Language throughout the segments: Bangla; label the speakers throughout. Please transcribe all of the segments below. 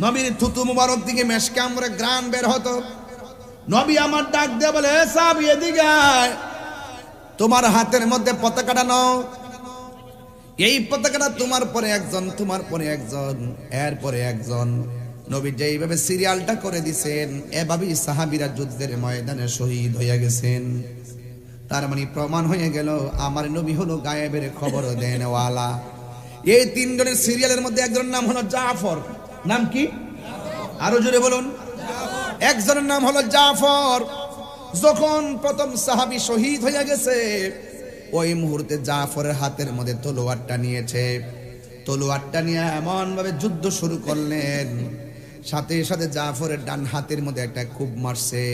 Speaker 1: নবীর থুতু মুবারক দিকে মেশকে আমরা গ্রান বের হতো। নবী আমার ডাক দিয়ে বলে, "এ সাহাবী, এদিকে তোমার হাতের মধ্যে পতাকাটা নাও। এই পতাকাটা তোমার পরে একজন, তোমার পরে একজন, এর পরে একজন। নবী যেইভাবে সিরিয়ালটা করে দিছেন, এভাবেই সাহাবীরা যুদ্ধের ময়দানে শহীদ হইয়া গেছেন। তার মানে প্রমাণ হয়ে গেল, আমার নবী হলো গায়েবের খবর দেনওয়ালা। এই তিনজনের সিরিয়ালের মধ্যে একজনের নাম হলো জাফর। নাম কি? আরও জোরে বলুন। একজনের নাম হলো জাফর। যখন প্রথম সাহাবি শহীদ হয়ে গেছে, ওই মুহূর্তে জাফরের হাতের মধ্যে তলোয়ারটা নিয়েছে। তলোয়ারটা নিয়ে এমন ভাবে যুদ্ধ শুরু করলেন। সাথে সাথে জাফরের ডান হাতের মধ্যে একটা খুব মারছে।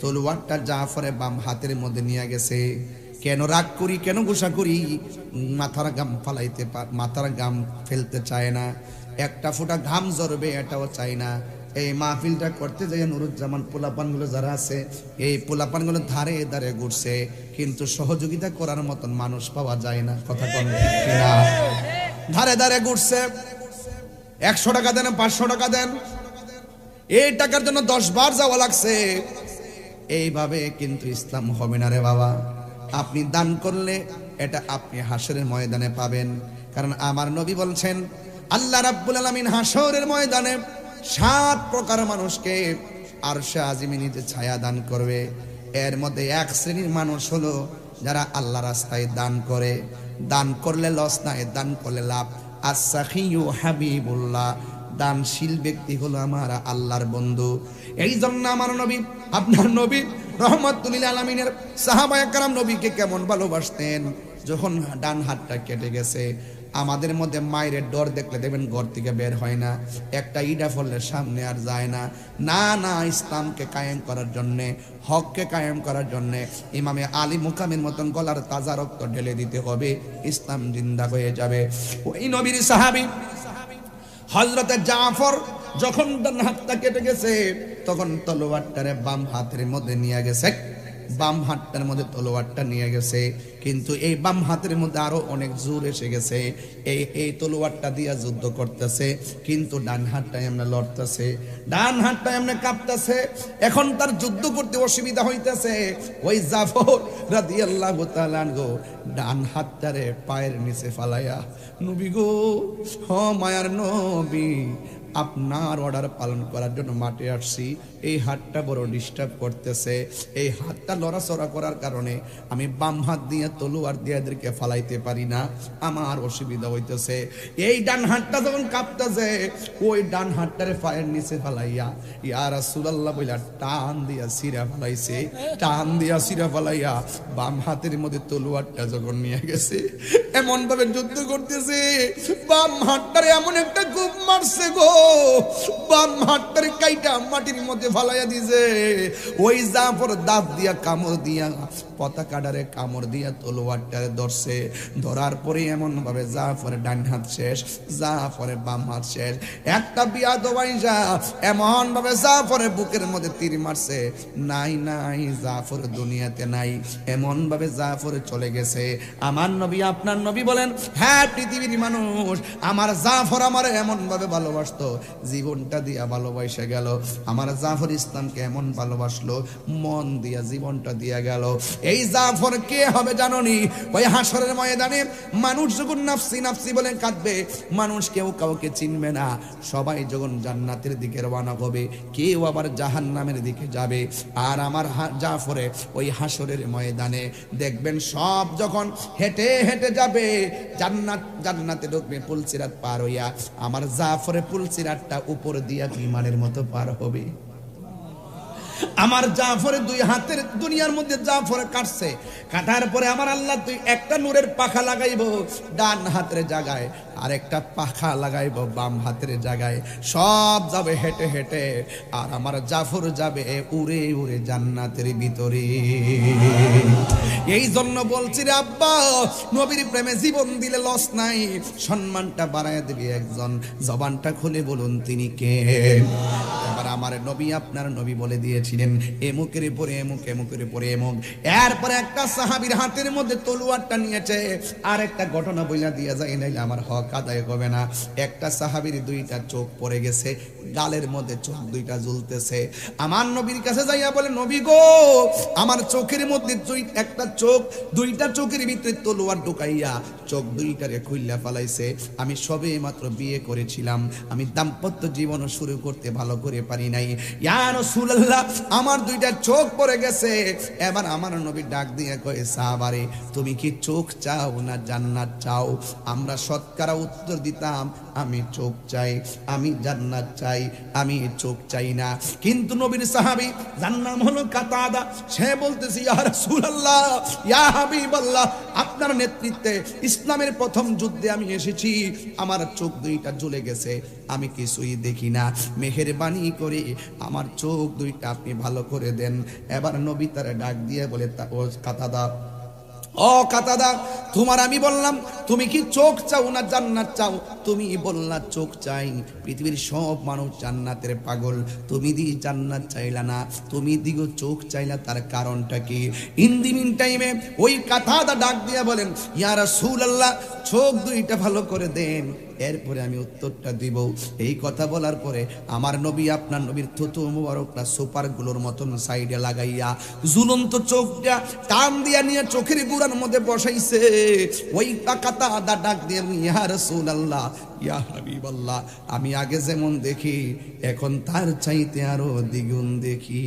Speaker 1: তলোয়ারটা জাফরের বাম হাতের মধ্যে নিয়ে গেছে। কেন রাগ করি, কেন গোসা করি? মাথার গাম ফালাইতে মাথার গাম ফেলতে চায় না। একটা ফোঁটা ঘাম জড়বে এটাও চাই না। এই মাহফিলটা করতে যাই, নুরুজ্জামান পোলাপানগুলো যারা আছে, এই পোলাপানগুলো ধারে ধারে ঘুরছে, কিন্তু সহযোগিতা করার মতন মানুষ পাওয়া যায় না, কথা ঠিক ধারে ধারে ঘুরছে, একশো টাকা দেন, পাঁচশো টাকা দেন। এই টাকার জন্য দশ বার যাওয়া লাগছে। এইভাবে কিন্তু ইসলাম হবে না রে বাবা। আপনি দান করলে এটা আপনি হাসরের ময়দানে পাবেন। কারণ আমার নবী বলছেন আল্লাহ রাব্বুল আলামিন হাসরের ময়দানে সাত প্রকার মানুষকে আর সে আজিমি নিজে ছায়া দান করবে। এর মধ্যে এক শ্রেণির মানুষ হলো যারা আল্লাহ রাস্তায় দান করে। দান করলে লস নাই, দান করলে লাভ। আসাখিউ হাবিবুল্লাহ, দানশীল ব্যক্তি হলো আমার আল্লাহর বন্ধু। এই জন্য আমার নবী, আপনার নবী রহমতুল্লিল আলমিনের সাহাবা একরাম নবীকে কেমন ভালোবাসতেন, যখন ডান হাতটা কেটে গেছে। আমাদের মধ্যে মায়ের ডর দেখলে দেখবেন ঘর থেকে বের হয় না। একটা ইডা ফলের সামনে আর যায় না। না না, ইসলামকে কায়েম করার জন্যে, হককে কায়েম করার জন্যে ইমামে আলী মুকামের মতন গলার তাজা রক্ত ঢেলে দিতে হবে, ইসলাম জিন্দা হয়ে যাবে। ওই নবীর সাহাবী হজরতে জাফর যখন ডান হাতটা কেটে গেছে, তখন তলোয়ারটারে বাম হাতের মধ্যে নিয়ে গেছে। বাম হাতটার মধ্যে তলোয়ারটা নিয়ে গেছে, কিন্তু এই বাম হাতের মধ্যে আরও অনেক জোর এসে গেছে। এই এই তলোয়ারটা দিয়া যুদ্ধ করতেছে, কিন্তু ডান হাতটা এমনি লড়তেছে। ডান হাতটা এমনি কাঁপতেছে, এখন তার যুদ্ধ করতে অসুবিধা হইতেছে। ওই জাফর রাদিয়াল্লাহু তাআলা গো ডান হাতটারে পায়ের নিচে ফালাইয়া, নবী গো, হ মায়ার নবী, আপনার অর্ডার পালন করার জন্য মাঠে আসছি। এই হাতটা বড় ডিস্টার্ব করতেছে। এই হাতটা লড়াচড়া করার কারণে আমি বাম হাত দিয়ে তলোয়ার দিয়ে এদেরকে ফালাইতে পারি না। আমার অসুবিধা হইতেছে। এই ডান হাতটা যখন কাঁপতেছে, ওই ডান হাতটারে পায়ের নিচে ফালাইয়া ইয়া রাসূলুল্লাহ বইলা টান দিয়া সিরা ফালাইছে। টান দিয়া সিরা ফালাইয়া বাম হাতের মধ্যে তলোয়ারটা যখন নিয়ে গেছে এমন ভাবে যুদ্ধ করতেছে। বাম হাতটারে এমন একটা গুপ মারছে গো। বাম হাতটারে কাইটা মাটির মধ্যে ফালাইয়া দিছে। ওই জাফর দাঁত দিয়া কামড় দিয়া পতাকাটারে কামড় দিয়া তলোয়ারটারে ধরছে। ধরার পরে এমন ভাবে জাফরে ডান হাত শেষ জাফরে বাম হাত শেষ। একটা বিয়া দোবাইজা এমন ভাবে জাফরে বুকের মধ্যে তীর মারছে। নাই নাই, জাফর দুনিয়াতে নাই। এমন ভাবে জাফরে চলে গেছে। আমার নবী, আপনার নবী বলেন হ্যাঁ পৃথিবীর মানুষ, আমার জাফর আমার এমন ভাবে ভালোবাসতো। জীবনটা দিয়া ভালোবাসে গেল। আমার জাফর ইসলামকে এমন ভালোবাসলো? মন দিয়া, জীবনটা দিয়া গেল। এই জাফর কে হবে জাননি? ওই হাসরের ময়দানে মানুষ যখন নাফসি নাফসি বলে কাঁদবে, মানুষ কেউ কাউকে চিনবে না। সবাই যখন জান্নাতের দিকে রওনা হবে, কেউ আবার জাহান্নামের দিকে যাবে। আর আমার জাফরে ওই হাসরের ময়দানে দেখবেন সব যখন হেঁটে হেঁটে যাবে, জান্নাত, জান্নাতে ঢুকবে পুলসিরাত পার হইয়া। আমার জাফরে পুলসিরাতটা উপর দিয়া বিমানের মতো পার হবে। আমার জাফরে দুই হাতের দুনিয়ার মধ্যে জাফরে কাটছে। কাটার পরে আমার আল্লাহ তুই একটা নূরের পাখা লাগাইব ডান হাতের জায়গায় আর একটা পাখা লাগাইব বাম হাতের জায়গায়। সব যাবে হেঁটে হেঁটে, আর আমার জাফর যাবে উড়ে উড়ে জান্নাতের ভিতরে। এই জন্য বলছি রে আব্বা, নবীর প্রেমে জীবন দিলে লস নাই, সম্মানটা বাড়ায় দিবি একজন। জবানটা খুলে বলুন তিনি কে? আমার নবী, আপনার নবী বলে দিয়েছিলেন, এমুকের পরে এমুক, এমুকের পরে এমুক। এরপরে একটা সাহাবীর হাতের মধ্যে তলোয়ারটা নিয়েছে আর একটা ঘটনা বইলা দিয়ে যায়, নাইলে আমার হক আদায় হবে না। একটা সাহাবীর দুইটা চোখ পড়ে গেছে গালের মধ্যে চোখ দুইটা জ্বলতেছে। আমার নবীর কাছে যাইয়া বলে, নবী গো, আমার চোখের মধ্যে একটা চোখ, দুইটা চোখের ভিতরে তলোয়ার ঢুকাইয়া চোখ দুইটারে খুইল্লা ফালাইছে। আমি সবে মাত্র বিয়ে করেছিলাম, আমি দাম্পত্য জীবন শুরু করতে ভালো করে পারি নাই। ইয়া রাসূলুল্লাহ, আমার দুইটা চোখ পড়ে গেছে। এবার আমার নবী ডাক দিয়ে কয়ে, সাহাবারে, তুমি কি চোখ চাও না জান্নাত চাও? আমরা সৎকারা উত্তর দিতাম আমি চোখ চাই, আমি জান্নাত চাই, আমি চোখ চাই না। কিন্তু নবীর সাহাবী, যার নাম হলো কাতাদা, সে বলতেছে, ইয়া রাসূলুল্লাহ, ইয়া হাবিবাল্লাহ, আপনার নেতৃত্বে ইসলামের প্রথম যুদ্ধে আমি এসেছি, আমার চোখ দুইটা জ্বলে গেছে, আমি কিছুই দেখি না। মেহেরবানি করে আমার চোখ দুইটা আপনি ভালো করে দেন। এবার নবী তারা ডাক দিয়ে বলে, তা- ও কাতাদা ও কাতাদা, তোমার আমি বললাম, তুমি কি চোখ চাও না জান্নাত চাও? তুমি বললা, চোখ চাই। পৃথিবীর সব মানুষ জান্নাতের পাগল। তুমি দি জান্নাত চাইলা না, তুমি দিগো চোখ চাইলা, তার কারণটা কি? ইন্দিমিন মিন টাইমে ওই কাতাদা ডাক দিয়া বলেন ইয়ারা সুল আল্লাহ চোখ দুইটা ভালো করে দেন। এরপরে আমি উত্তরটা দিব। এই কথা বলার পরে আমার নবী আপনার নবীর থুতু মুবারকটা সুপারগুলোর মতন সাইডে লাগাইয়া ঝুলন্ত চোখটা টান দিয়া নিয়ে চোখের গুড়ার মধ্যে বসাইছে। ওই কাকাতা আদা ডাক দিয়ে ইয়া রাসূলুল্লাহ, ইয়া হাবিবাল্লাহ, আমি আগে যেমন দেখি, এখন তার চাইতে আরও দ্বিগুণ দেখি।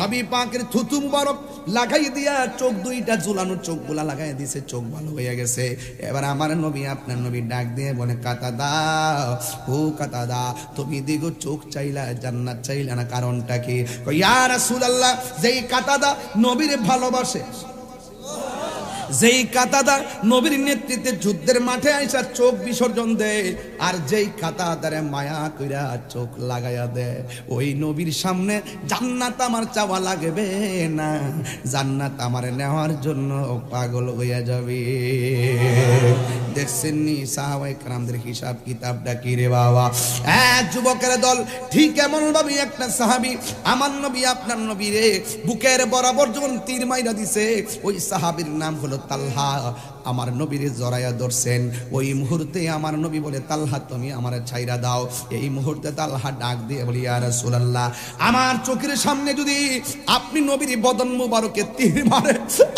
Speaker 1: নবী পাকের থুতু মুবারক লাগাই দিয়া চোখ দুইটা ঝুলানো চোখগুলা লাগাই দিছে, চোখ ভালো হয়ে গেছে। এবার আমার নবী, আপনার নবী ডাক দিয়ে বলে কাতা দা ও কাতা দা তুমি দিগো চোখ চাইলা, জান্নাত চাইলা না, কারণটা কি? ইয়া রাসূলুল্লাহ, যেই কাতা দা নবীর ভালোবাসে যেই কাতাদা নবীর নেতৃত্বে যুদ্ধের মাঠে আইসা চোখ বিসর্জন দেয় আর যেই কাতাদারে মায়া কইরা চোখ লাগাইয়া দেয় ওই নবীর সামনে জান্নাত আমার চাওয়া লাগবে না, জান্নাত আমার নেওয়ার জন্য পাগল হইয়া যাবে। দেখছেন নি সাহাবাই কারামদের হিসাব কিতাবটা কি রে বাবা? এক যুবকের দল ঠিক এমন ভাবে একটা সাহাবি, আমার নবী আপনার নবী রে, বুকের বরাবর যখন তীর মাইরা দিছে, ওই সাহাবীর নাম হলো তালহা আমার নবীর জড়াইয়া ধরছেন। ওই মুহূর্তে আমার নবী বলে, তালহা তুমি আমার ছাইরা দাও। এই মুহূর্তে তালহা ডাক দিয়ে বলি আর রাসূলুল্লাহ, আমার চোখের সামনে যদি আপনি নবীর বদন মুবারকে তীর মারে,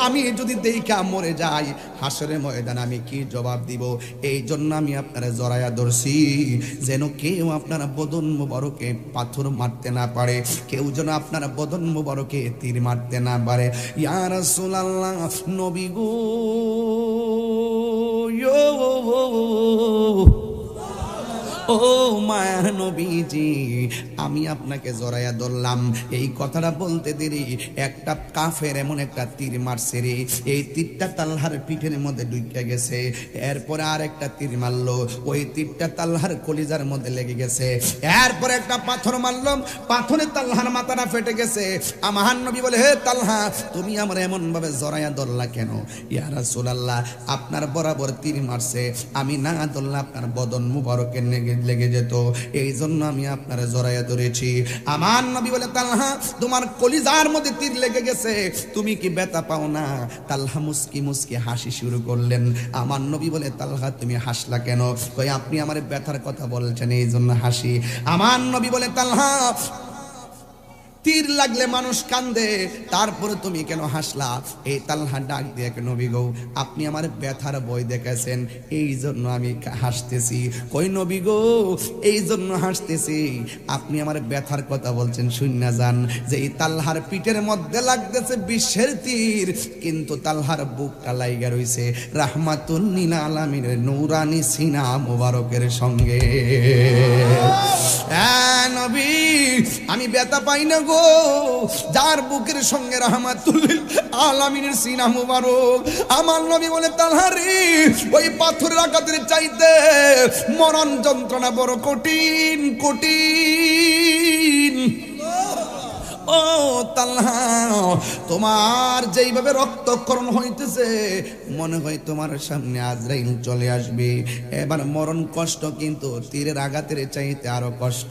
Speaker 1: আমি যদি দেইখা মরে যাই হাসরে ময়দান আমি কি জবাব দিব? এই জন্য আমি আপনারা জড়াইয়া ধরছি, যেন কেউ আপনারা বদন মুবারকে পাথর মারতে না পারে, কেউ যেন আপনারা বদন মুবারকে তীর মারতে না পারে। ইয়া রাসূলুল্লাহ, নবী গো ইয়ো ও মায়ার নবীজি, আমি আপনাকে জড়াইয়া ধরলাম। এই কথাটা বলতে দেরি। একটা কাফের এমন একটা তীর মারছে রে। এই তীরটা তাল্লাহার পিঠের মধ্যে ঢুকে গেছে। এরপরে আর একটা তীর মারলো। ওই তীরটা তাল্লাহার কলিজার মধ্যে লেগে গেছে। এরপরে একটা পাথর মারলাম পাথরে তাল্লাহার মাথাটা ফেটে গেছে। আমার নবী বলে, হে তাল্হা, তুমি আমার এমন ভাবে জড়াইয়া ধরলা কেন? ইয়া রাসূলুল্লাহ, আপনার বরাবর তীর মারছে। আমি না ধরলে আপনার বদন মুবারকের লেগে লেগে যেত। এই জন্য আমি আপনার জড়াইয়া ধরেছি। আমার নবী বলে, তালহা, তোমার কলিজার মধ্যে তীর লেগে গেছে। তুমি কি ব্যথা পাও না? তালহা মুস্কি মুস্কি হাসি শুরু করলেন। আমার নবী বলে, তালহা, তুমি হাসলা কেন? কই আপনি আমার ব্যথার কথা বলছেন, এই জন্য হাসি। আমার নবী বলে, তালহা তীর লাগলে মানুষ কান্দে। তারপরে তুমি কেন হাসলা? এই তালহা ডাক দিয়ে কেন নবী গো, আপনি আমার ব্যথার বই দেখেছেন, এই জন্য আমি হাসতেছি। কই নবী গো, এই জন্য হাসতেছি। আপনি আমার ব্যথার কথা বলছেন শূন্য যান যে এই তালহার পিঠের মধ্যে লাগতেছে বিশ্বের তীর, কিন্তু তালহার বুকটা লাইগা রইছে রাহমাতুল নীলা আলামিনের নৌরানি সিনা মোবারকের সঙ্গে। নবী, আমি ব্যথা পাই না যার বুকের সঙ্গে রহমাতুল্লিল আলামিনের সিনা মুবারক। আমার নবী বলে, তালহারি, ওই পাথরের আঘাতের চাইতে মরণ যন্ত্রণা বড় কঠিন কঠিন। ও তাল্লা তোমার যেইভাবে রক্তক্ষরণ হইতেছে, মনে হয় তোমার সামনে আজরাইল চলে আসবে। এবার মরণ কষ্ট কিন্তু তীরের আঘাতের চাইতে আরও কষ্ট।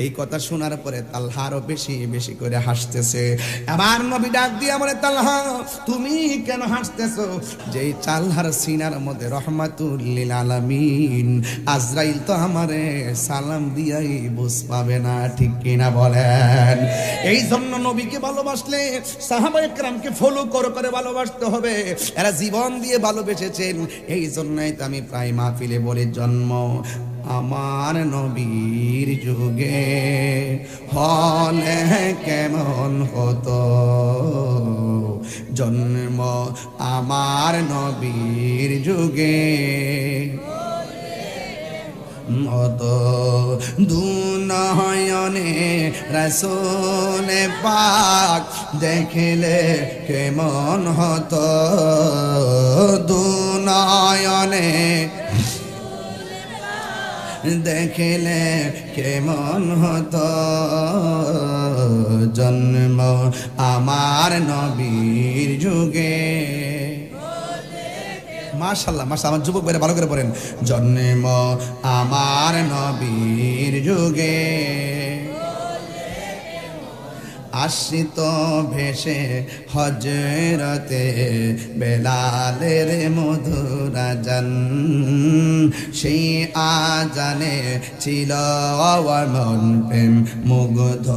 Speaker 1: এই কথা শোনার পরে তাল্হা আরও বেশি বেশি করে হাসতেছে। আবার নবী ডাক দিয়ে বলে, তাল্হা, তুমি কেন হাসতেছো? যেই চাল্লার সিনার মধ্যে রহমাতুল্লিল আলামিন, আজরাইল তো আমারে সালাম দিয়াই বুঝ পাবে না, ঠিক কিনা বলেন? এই জন্য নবীকে ভালোবাসলে সাহাবা একরামকে ফলো করে করে ভালোবাসতে হবে। এরা জীবন দিয়ে ভালোবেসেছেন। এই জন্যই তো আমি প্রায় মাহফিলে বলে জন্ম। আমার নবীর যুগে হলে কেমন হতো? জন্ম আমার নবীর যুগে। মত দুনয়নে রসোলে পাক দেখিলে কেমন হতো। দুনয়নে দেখিলে কেমন হতো। জন্ম আমার নবীর যুগে। মাশাল্লাহ মাশা আমার যুবক ভাইরা ভালো করে পড়েন। জন্ম আমার নবীর যুগে আশ্রিত ভেসে হজরতে বেলালের মধুরা জান। সেই আজানে ছিল মন প্রেম মুগ্ধ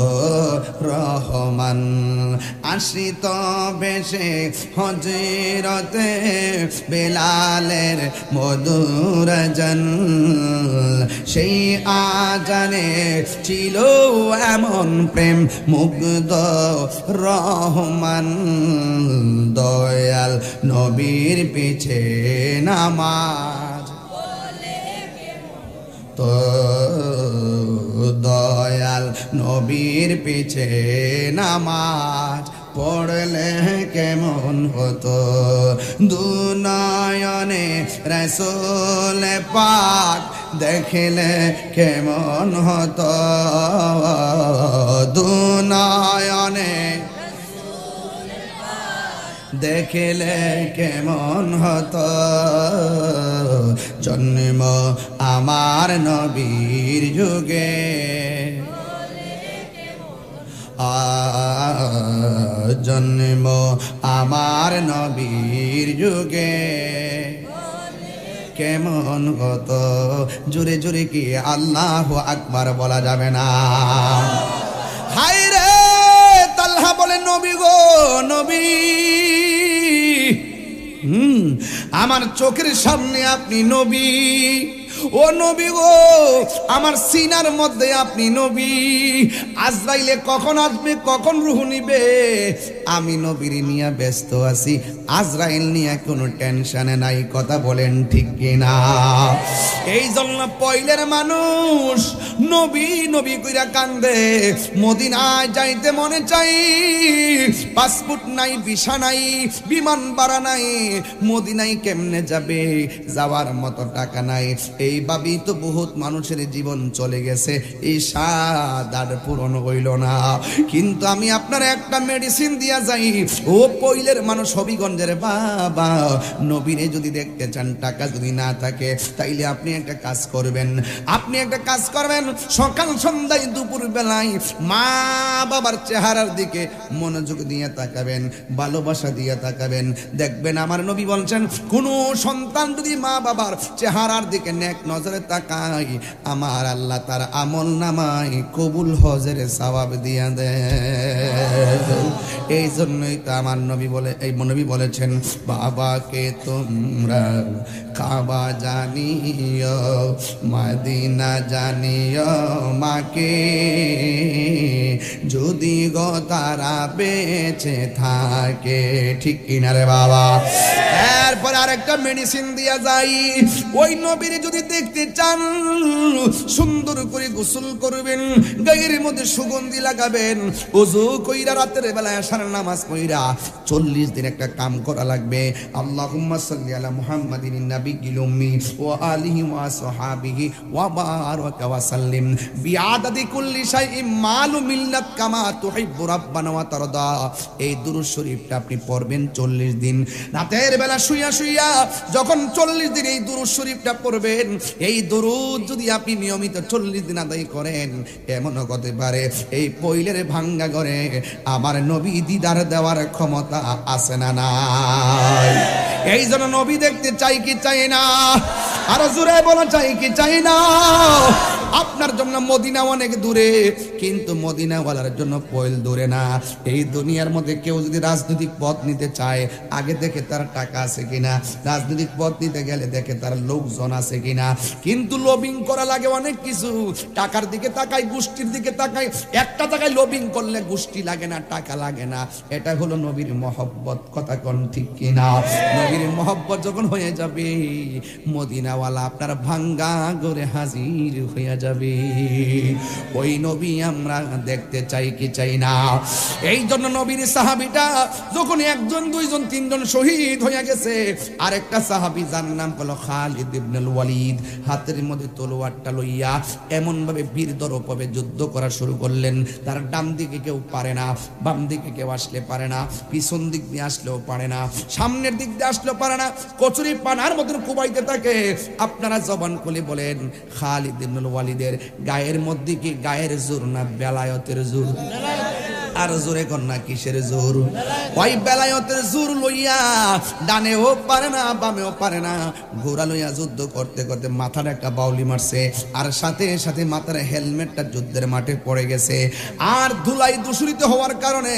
Speaker 1: রহমান। আশ্রিত ভেসে হজরতে বেলালের মধুরা জান। সেই আজানে ছিল এমন প্রেম মুগ্ধ রহমান দয়াল নবীর পিছে নামাজ। তো দয়াল নবীর পিছে নামাজ। পড়লে কেমন হতো? দুনয়নে রসোল পাক দেখলে কেমন হতো? দুনয়নে দেখলে কেমন হতো? জন্ম আমার নবীর যুগে। জন্ম আমার নবীর যুগে। কেমন কত জোরে জোরে কি আল্লাহ আকবার বলা যাবে না। হাই রে তাল্হা বলে, নবী গো, নবী। হুম, আমার চোখের সামনে আপনি নবী। ও নবী গো আমার সিনার মধ্যে আপনি নবী। আজরাইলে কখন আসবে কখন রুহু নিবে? আমি নবীর নিয়ে ব্যস্ত আছি। আজরাইল নিয়ে কোনো টেনশনে নাই, কথা বলেন ঠিক কিনা? এই জন্য পয়লের মানুষ নবী নবী কইরা কান্দে। মদিনায় যাইতে মনে চাই, পাসপোর্ট নাই, ভিসা নাই, বিমান ভাড়া নাই। মদিনায় কেমনে যাবে? যাওয়ার মতো টাকা নাই। এইভাবেই তো বহুত মানুষের জীবন চলে গেছে। এই স্বাদ আর পূরণ হইল না। কিন্তু আমি আপনার একটা মেডিসিন দিয়া যাই, ও পইলের মানুষ হবিগঞ্জের বাবা। নবীনে যদি দেখতে চান, টাকা যদি না থাকে, তাইলে আপনি একটা কাজ করবেন। আপনি একটা কাজ করবেন, সকাল সন্ধ্যায় দুপুর বেলায় মা বাবার চেহারার দিকে মনোযোগ দিয়ে তাকাবেন, ভালোবাসা দিয়ে তাকাবেন। দেখবেন আমার নবী বলছেন, কোনো সন্তান যদি মা বাবার চেহারার দিকে নেক নজরে তাকাই আমার আল্লাহ তার আমল নামাই কবুল হজের সওয়াব দিয়া দেয় এই জন্যই তো আমার নবী বলে এই নবী বলেছেন বাবাকে তোমরা কাবা জানিও, মাদিনা জানিও মাকে। যদি গো তারা বেঁচে থাকে, ঠিক কিনা রে বাবা? এরপর আরেকটা মেডিসিন দিয়া যাই। ওই নবীর যদি দেখতে চান, সুন্দর করে গোসল করবেন, গায়ের মধ্যে সুগন্ধি লাগাবেন ওজু কইরা রাতের বেলায় আসার নামাজ কইরা চল্লিশ দিন একটা কাম করা লাগবে। আল্লাহুম্মা সাল্লি আলা মুহাম্মাদিন ওয়া সাল্লিম বিআদাদি কুল্লি শাইইন মালু মিল্লাত কামা তুহিব্বু রাব্বানা ওয়া তারদা এই দুরূদ শরীফটা আপনি পড়বেন চল্লিশ দিন। রাতের বেলা শুইয়া শুইয়া যখন চল্লিশ দিন এই দুরূদ শরীফটা পড়বেন, এই দুরূদ যদি আপনি নিয়মিত চল্লিশ দিন আদায় করেন এমনও হতে পারে? এই পৈলের ভাঙ্গা করে আমার নবী দিদার দেওয়ার ক্ষমতা আছে না এই জন্য নবী দেখতে চাই কি চাই না। আরও জোরে বলা চাই কি চাই না? আপনার জন্য মদিনা অনেক দূরে, কিন্তু মদিনাওয়ালার জন্য পয়েল দূরে না। এই দুনিয়ার মধ্যে কেউ যদি রাজনৈতিক পথ নিতে চায়, আগে দেখে তার টাকা আছে কিনা, রাজনৈতিক পথ নিতে গেলে দেখে তার লোকজন আছে কিনা। কিন্তু লবিং করা লাগে অনেক কিছু। টাকার দিকে তাকাই, গোষ্ঠীর দিকে তাকাই, একটা টাকায় লবিং করলে গোষ্ঠী লাগে না, টাকা লাগে না। এটা হলো নবীর মহব্বত, কথা কোন ঠিক কিনা? নবীর মহব্বত যখন হয়ে যাবে, মদিনাওয়ালা আপনার ভাঙ্গা করে হাজির হয়ে যাবে ওই নবী আমরা দেখতে চাই কি চাই না। এই জন্য নবীর সাহাবিটা যখন একজন, দুইজন, তিনজন শহীদ হয়ে গেছে, আরেকটা সাহাবি যার নাম হলো খালিদ ইবনুল ওয়ালিদ, হাতের মধ্যে তলোয়ারটা লইয়া এমন ভাবে বীর দরপবে যুদ্ধ করা শুরু করলেন। তার ডান দিকে কেউ পারে না, বাম দিকে কেউ আসলে পারে না, পিছন দিক দিয়ে আসলেও পারে না, সামনের দিক দিয়ে আসলেও পারে না কচুরি পানার মতন কুবাইতে থাকে। আপনারা জবান খুলে বলেন, খালিদ ইবনুল ওয়ালিদের গায়ের মধ্যে কি গায়ের জোর না বেলায়তের জোর? আর জোরে কন্যা কিসের জোর? ওই বেলায়তের জোর লইয়া ডানেও পারে না, বামেও পারে না। ঘোড়া লইয়া যুদ্ধ করতে করতে মাথার একটা বাউলি মারছে, আর সাথে সাথে মাথার হেলমেটটা যুদ্ধের মাঠে পড়ে গেছে। আর ধুলাই দূষিত হওয়ার কারণে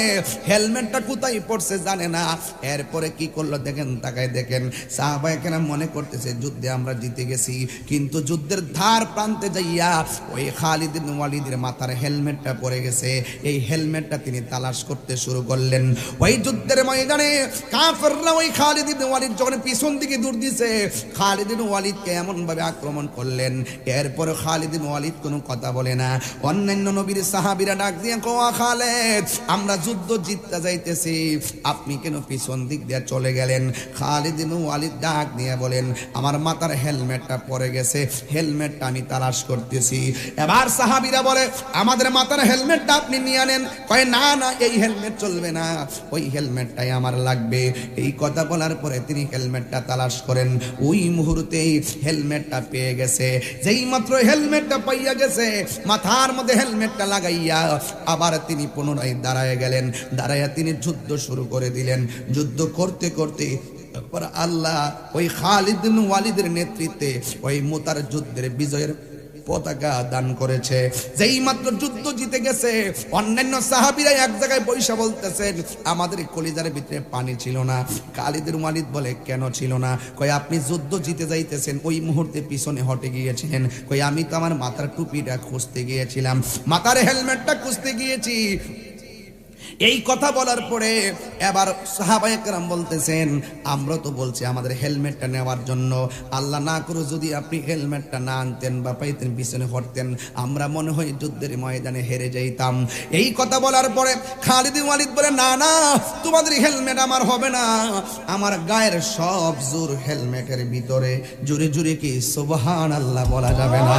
Speaker 1: হেলমেটটা কোথায় পড়ছে জানে না। এরপরে কি করল দেখেন, তাকায় দেখেন। সাহাবাই কেন মনে করতেছে, যুদ্ধে আমরা জিতে গেছি। কিন্তু যুদ্ধের ধার প্রান্তে যাইয়া ওই খালিদ ইবনে ওয়ালিদের মাথার হেলমেটটা পড়ে গেছে। এই হেলমেটটা তিনি তালাশ করতে শুরু করলেন। ওই যুদ্ধের ময়দানে কাফেররা ওই খালিদ ইবনে ওয়ালিদ যখন পিছন দিকে দূর দিছে, খালিদ ইবনে ওয়ালিদকে এমন ভাবে আক্রমণ করলেন। এরপরে খালিদ ইবনে ওয়ালিদ কোনো কথা বলে না। অন্যান্য নবীর সাহাবীরা ডাক দিয়ে কোয়া খালেদ, আমরা যুদ্ধ জিততে যাইতেছি। আপনি কেন পিছন দিক দিয়ে চলে গেলেন? খালিদ ইবনে ওয়ালিদ ডাক দিয়ে বলেন, আমার মাথার হেলমেটটা পড়ে গেছে। হেলমেটটা আমি তালাশ করতেছি। এবার সাহাবীরা বলে, আমাদের মাথার হেলমেটটা আপনি নিয়ে আনেন। কয়, না না না, এই হেলমেট চলবে না। ওই হেলমেটটাই আমার লাগবে। এই কথা বলার পরে তিনি হেলমেটটা তালাশ করেন। ওই মুহূর্তেই হেলমেটটা পেয়ে গেছে। যেই মাত্র হেলমেটটা পাইয়া গেছে, মাথার মধ্যে হেলমেটটা লাগাইয়া আবার তিনি পুনরায় দাঁড়ায় গেলেন। দাঁড়াইয়া তিনি যুদ্ধ শুরু করে দিলেন। যুদ্ধ করতে করতে তারপর আল্লাহ ওই খালিদ ওয়ালিদের নেতৃত্বে ওই মোতার যুদ্ধের বিজয়ের পতাকা দান করেছে। যেই মাত্র যুদ্ধ জিতে গেছে, অন্যান্য সাহাবিরা এক জায়গায় পয়সা বলতেছেন, আমাদের কলিজার ভিতরে পানি ছিল না। কালিদের মালিদ বলে, কেন ছিল না? কই আপনি যুদ্ধ জিতে যাইতেছেন, ওই মুহূর্তে পিছনে হটে গিয়েছিলেন। কই আমি তো আমার মাথার টুপিটা খুঁজতে গিয়েছিলাম, মাথার হেলমেটটা খুঁজতে গিয়েছি। এই কথা বলার পরে এবার সাহাবায়করাম বলতেছেন, আমরা তো বলছি আমাদের হেলমেটটা নেওয়ার জন্য। আল্লাহ না করে যদি আপনি হেলমেটটা না আনতেন বা পাইতেন পিছনে হরতেন আমরা মনে হয় যুদ্ধের ময়দানে হেরে যাইতাম। এই কথা বলার পরে খালিদ ওয়ালিদ বলে, না না, তোমাদের হেলমেট আমার হবে না। আমার গায়ের সব জোর হেলমেটের ভিতরে। জুড়ে জুড়ে কি সুবহান আল্লাহ বলা যাবে না?